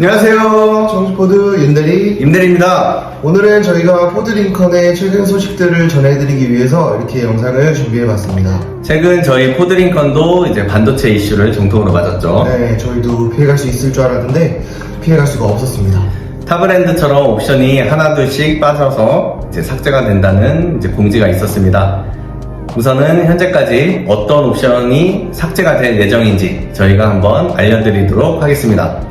안녕하세요. 청주포드 윤대리 임대리입니다. 오늘은 저희가 포드링컨의 최근 소식들을 전해드리기 위해서 이렇게 영상을 준비해봤습니다 최근 저희 포드링컨도 이제 반도체 이슈를 정통으로 맞았죠. 네 저희도 피해갈 수 있을 줄 알았는데 피해갈 수가 없었습니다 타브랜드처럼 옵션이 하나둘씩 빠져서 이제 삭제가 된다는 이제 공지가 있었습니다. 우선은 현재까지 어떤 옵션이 삭제가 될 예정인지 저희가 한번 알려드리도록 하겠습니다.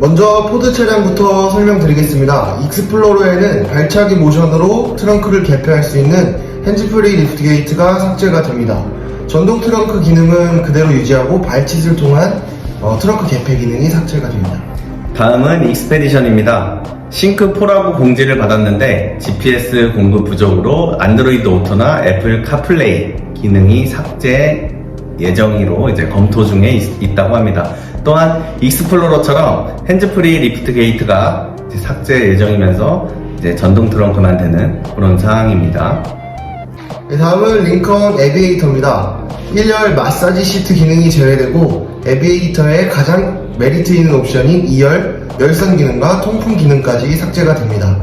먼저 포드 차량부터 설명드리겠습니다 익스플로러에는 발차기 모션으로 트렁크를 개폐할 수 있는 핸즈프리 리프트 게이트가 삭제가 됩니다 전동 트렁크 기능은 그대로 유지하고 발칫을 통한 어, 트렁크 개폐 기능이 삭제가 됩니다 다음은 익스페디션입니다. 싱크 4라고 공지를 받았는데 GPS 공급 부족으로 안드로이드 오토나 애플 카플레이 기능이 삭제 예정으로 이제 검토 중에 있, 다고 합니다. 또한 익스플로러처럼 핸즈프리 리프트 게이트가 삭제 예정이면서 이제 전동 트렁크만 되는 그런 상황입니다. 네, 다음은 링컨 에비에이터입니다. 1열 마사지 시트 기능이 제외되고 에비에이터의 가장 메리트 있는 옵션인 2열 열선 기능과 통풍 기능까지 삭제가 됩니다.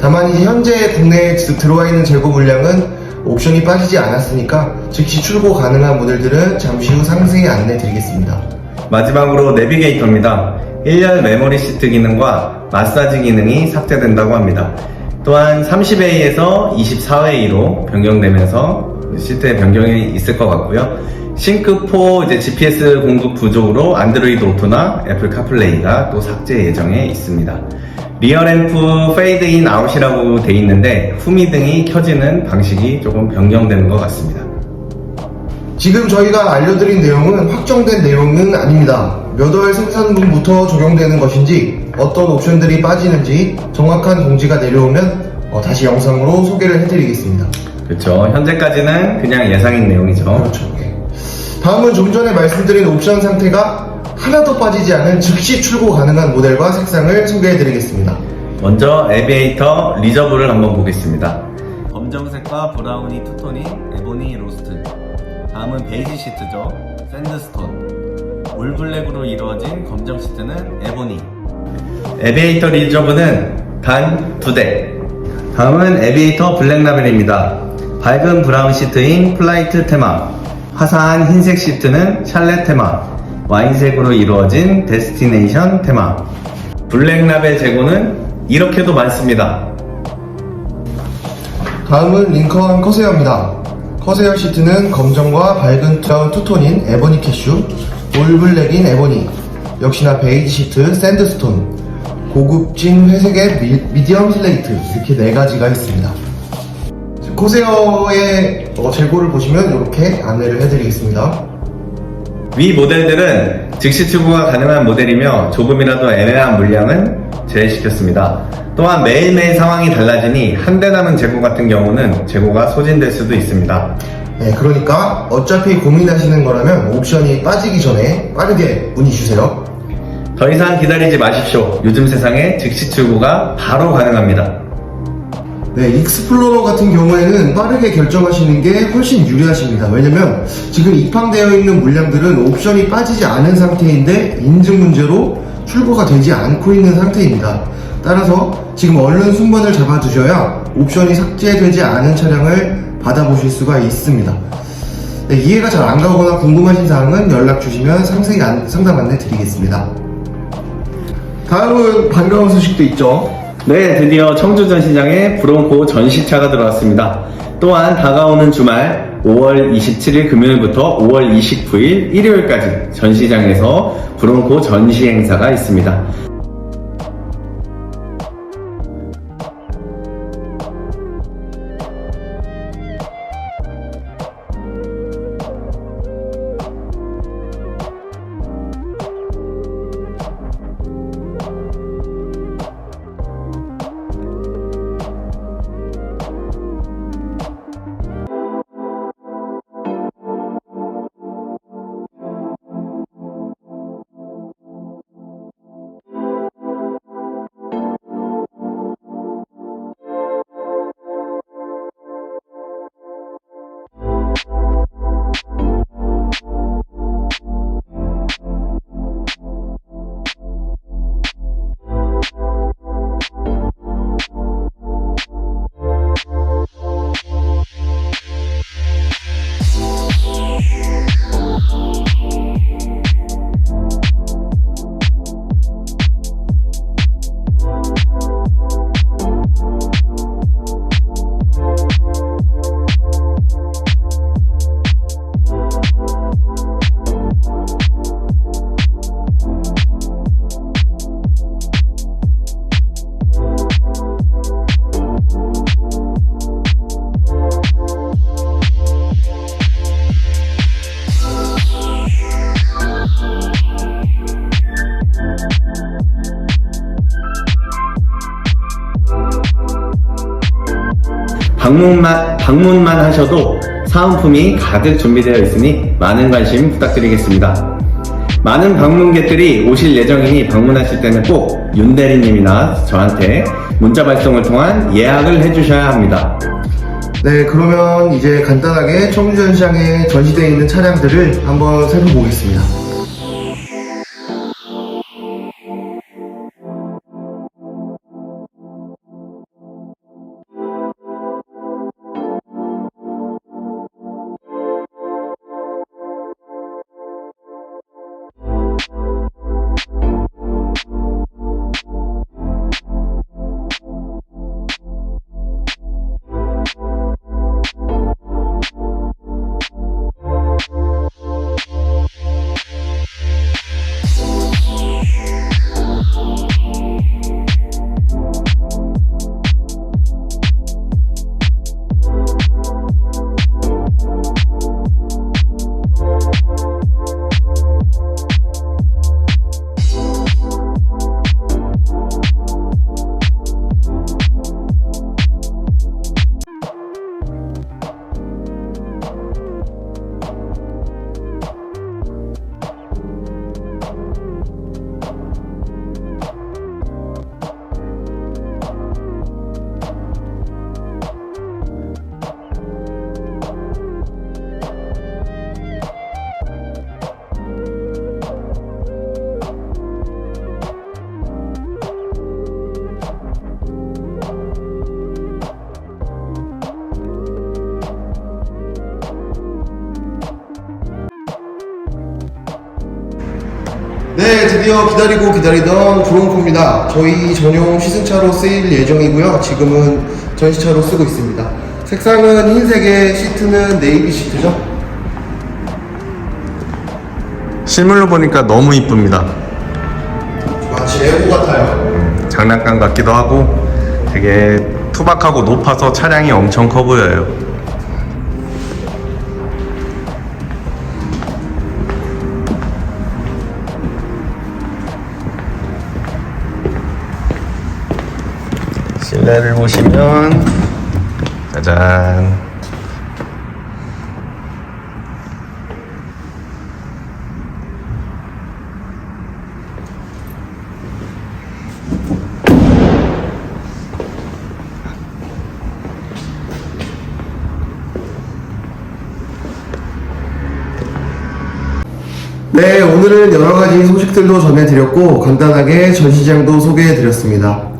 다만 이제 현재 국내에 드- 들어와 있는 재고 물량은 옵션이 빠지지 않았으니까 즉시 출고 가능한 모델들은 잠시 후 상세히 안내 드리겠습니다. 마지막으로 내비게이터입니다. 1열 메모리 시트 기능과 마사지 기능이 삭제된다고 합니다. 또한 30A에서 24A로 변경되면서 시트에 변경이 있을 것 같고요. 싱크4 이제 GPS 공급 부족으로 안드로이드 오토나 애플 카플레이가 또 삭제 예정에 있습니다. 리어 램프 페이드 인 아웃이라고 돼 있는데 후미등이 켜지는 방식이 조금 변경되는 것 같습니다. 지금 저희가 알려드린 내용은 확정된 내용은 아닙니다. 몇 월 생산분부터 적용되는 것인지 어떤 옵션들이 빠지는지 정확한 공지가 내려오면 어, 다시 영상으로 소개를 해드리겠습니다. 그렇죠. 현재까지는 그냥 예상인 내용이죠. 그렇죠. 예. 다음은 좀 전에 말씀드린 옵션 상태가 하나도 빠지지 않은 즉시 출고 가능한 모델과 색상을 소개해드리겠습니다. 먼저 에비에이터 리저브를 한번 보겠습니다. 검정색과 브라운이 투톤인 에보니 로스트. 다음은 베이지 시트죠. 샌드스톤. 올블랙으로 이루어진 검정 시트는 에보니. 에비에이터 리저브는 단두 대. 다음은 에비에이터 블랙 라벨입니다. 밝은 브라운 시트인 플라이트 테마. 화사한 흰색 시트는 샬렛 테마. 와인색으로 이루어진 데스티네이션 테마. 블랙 라벨 재고는 이렇게도 많습니다. 다음은 링컨 커세어입니다. 커세어 시트는 검정과 밝은 브라운 투톤인 에버니 캐슈, 올블랙인 에버니, 역시나 베이지 시트 샌드스톤, 고급진 회색의 미, 미디엄 슬레이트 이렇게 네 가지가 있습니다. 코세어의 어, 재고를 보시면 이렇게 안내를 해드리겠습니다. 위 모델들은 즉시 출고가 가능한 모델이며 조금이라도 애매한 물량은 제외시켰습니다. 또한 매일매일 상황이 달라지니 한 대 남은 재고 같은 경우는 재고가 소진될 수도 있습니다. 네, 그러니까 어차피 고민하시는 거라면 옵션이 빠지기 전에 빠르게 문의 주세요. 더 이상 기다리지 마십시오. 요즘 세상에 즉시 출고가 바로 가능합니다. 네, 익스플로러 같은 경우에는 빠르게 결정하시는 게 훨씬 유리하십니다. 왜냐면 지금 입항되어 있는 물량들은 옵션이 빠지지 않은 상태인데 인증 문제로 출고가 되지 않고 있는 상태입니다. 따라서 지금 얼른 순번을 잡아두셔야 옵션이 삭제되지 않은 차량을 받아보실 수가 있습니다. 네, 이해가 잘 안 가거나 궁금하신 사항은 연락 주시면 상세히 안- 상담 안내 드리겠습니다. 다음은 반가운 소식도 있죠. 네, 드디어 청주 전시장에 브론코 전시차가 들어왔습니다. 또한 다가오는 주말 5월 27일 금요일부터 5월 29일 일요일까지 전시장에서 브론코 전시 행사가 있습니다. 방문만, 방문만 하셔도 사은품이 가득 준비되어 있으니 많은 관심 부탁드리겠습니다. 많은 방문객들이 오실 예정이니 방문하실 때는 꼭 윤대리님이나 저한테 문자 발송을 통한 예약을 해주셔야 합니다. 네, 그러면 이제 간단하게 청주전시장에 전시되어 있는 차량들을 한번 살펴보겠습니다. 네, 드디어 기다리고 기다리던 브롱코입니다. 저희 전용 시승차로 쓰일 예정이고요. 지금은 전시차로 쓰고 있습니다. 색상은 흰색에 시트는 네이비 시트죠. 실물로 보니까 너무 이쁩니다. 마치 레고 같아요. 장난감 같기도 하고 되게 투박하고 높아서 차량이 엄청 커 보여요. 실내를 보시면 짜잔 네, 오늘은 여러 가지 소식들도 전해드렸고 간단하게 전시장도 소개해드렸습니다.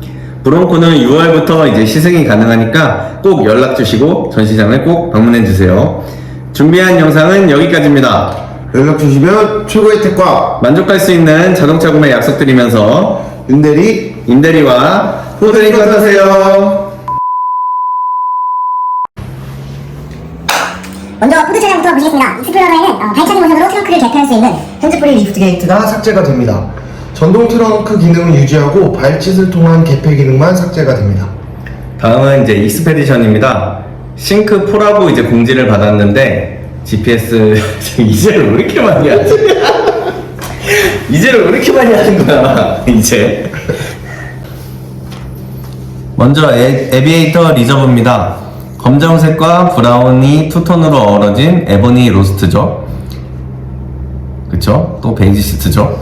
브론코는 6월부터 이제 시승이 가능하니까 꼭 연락 주시고 전시장을 꼭 방문해 주세요. 준비한 영상은 여기까지입니다. 연락 주시면 최고의 택과 만족할 수 있는 자동차 구매 약속드리면서 윤대리 임대리와 후드링 하세요. 먼저 푸드 차량부터 보시겠습니다. 익스플로러에는 어, 발차기 모션으로 트렁크를 개폐할 수 있는 핸즈프리 리프트 게이트가 가 삭제가 됩니다. 전동 트렁크 기능을 유지하고 발짓을 통한 개폐 기능만 삭제가 됩니다. 다음은 이제 익스페디션입니다. 싱크 4라고 이제 공지를 받았는데 GPS 이제를 왜 이렇게 많이 하지? 이제를 왜 이렇게 많이 하는 거야? 이제 먼저 에, 에비에이터 리저브입니다. 검정색과 브라운이 투톤으로 어우러진 에보니 로스트죠. 그쵸? 또 베이지 시트죠.